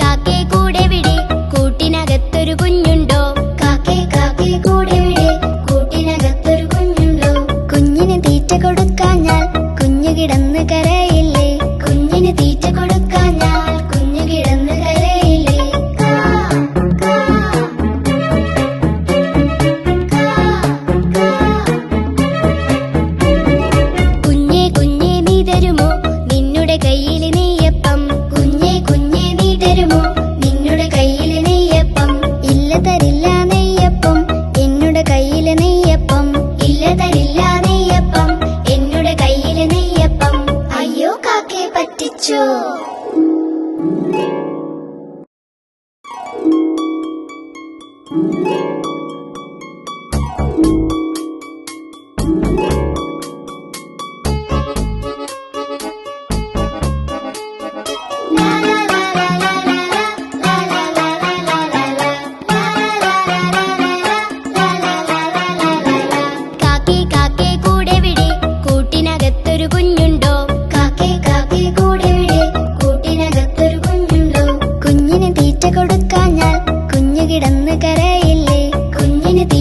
കാക്കേ കൂടെ കാക്കേ കാക്കേ കൂടെ കുഞ്ഞിന് തീറ്റ കൊടുക്കാഞ്ഞാൽ കുഞ്ഞു കിടന്ന് കരയില്ലേ? ഇല്ല നെയ്യപ്പം എന്നുടെ കയ്യിൽ നെയ്യപ്പം. അയ്യോ കാക്കയെ പറ്റിച്ചോ? കുന്നുകരയില്ലേ കുഞ്ഞിന് തീറ്റ